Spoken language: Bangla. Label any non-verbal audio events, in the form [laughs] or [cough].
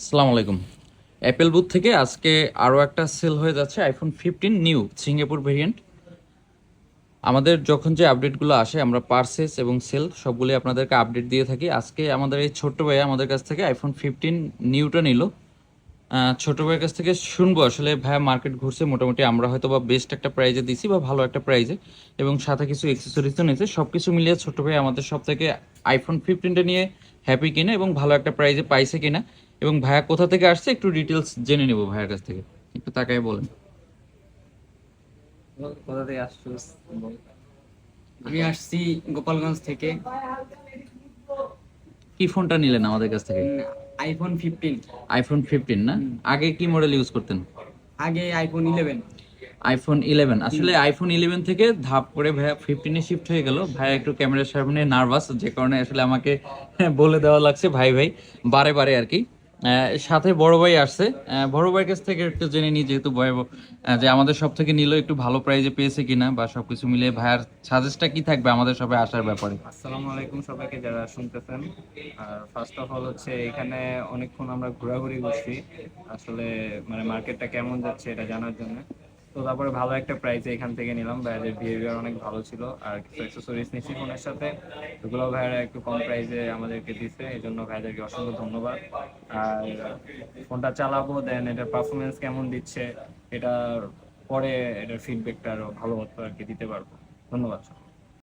আসসালামু আলাইকুম। অ্যাপেল বুথ থেকে আজকে আরও একটা সেল হয়ে যাচ্ছে iPhone fifteen new Singapore variant আমাদের যখন যে আপডেটগুলো আসে, আমরা পার্সেস এবং সেল সবগুলোই আপনাদেরকে আপডেট দিয়ে থাকি। আজকে আমাদের এই ছোট্ট ভাইয়া আমাদের কাছ থেকে আইফোন ফিফটিন নিউটা নিল। ছোট ভাইয়ের কাছ থেকে শুনব আসলে ভাইয়া মার্কেট ঘুরছে, মোটামুটি আমরা হয়তো বা বেস্ট একটা প্রাইজে দিছি বা ভালো একটা প্রাইজে এবং সাথে কিছু এক্সেসরিজও নিয়েছে। সব কিছু মিলিয়ে ছোট ভাই আমাদের সব থেকে আইফোন ফিফটিনটা নিয়ে হ্যাপি কিনা এবং ভালো একটা প্রাইজে পাইছে কিনা এবং ভাইয়া কোথা থেকে আসছে একটু ডিটেলস জেনে নেব ভাইয়ের কাছ থেকে। একটু তাকাই বলেন। কোথা থেকে আসছো? আমি আসছি গোপালগঞ্জ থেকে। কি ফোনটা নিলেন আমাদের কাছ থেকে? আইফোন ফিফটিন আইফোন ফিফটিন না? আগে কি মডেল ইউজ করতেন? আগে আইফোন ইলেভেন আইফোন ইলেভেন আসলে আইফোন ইলেভেন থেকে ধাপ করে ভাইয়া ফিফটিনে শিফট হয়ে গেল। ভাইয়া একটু ক্যামেরার সামনে নার্ভাস যে কারণে আসলে আমাকে [laughs] বলে দেওয়া লাগছে ভাই ভাই বারে বারে আর কি। সাথে বড় ভাই আসছে। বড় ভাইয়ের কাছ থেকে একটু জেনে নিই, যেহেতু ভয় যে আমাদের সব থেকে নিল একটু ভালো প্রাইজে পেয়েছে কিনা বা সবকিছু মিলে ভাইয়ার সাজেস্টটা কি থাকবে আমাদের সবাই আসার ব্যাপারে? আসসালামু আলাইকুম সবাইকে যারা শুনতেছেন। আর ফার্স্ট অফ অল হচ্ছে এখানে অনেকক্ষণ আমরা ঘোরাঘুরি করছি। আসলে মানে মার্কেটটা কেমন যাচ্ছে এটা জানার জন্য। তো তারপরে ভালো একটা প্রাইসে এখান থেকে নিলাম। ভাইয়াদের বিহেভিয়ার অনেক ভালো ছিল। আর কিছু অ্যাক্সেসরিজ নিচ্ছি ফোনের সাথে। ওগুলো ভাইয়ারা একটু কম প্রাইজে আমাদেরকে দিচ্ছে এই জন্য ভাইয়াদেরকে অসংখ্য ধন্যবাদ। আর ফোনটা চালাবো দেন এটার পারফরমেন্স কেমন দিচ্ছে এটা পরে এটার ফিডব্যাকটা আরও ভালো মতো আর কি দিতে পারব। ধন্যবাদ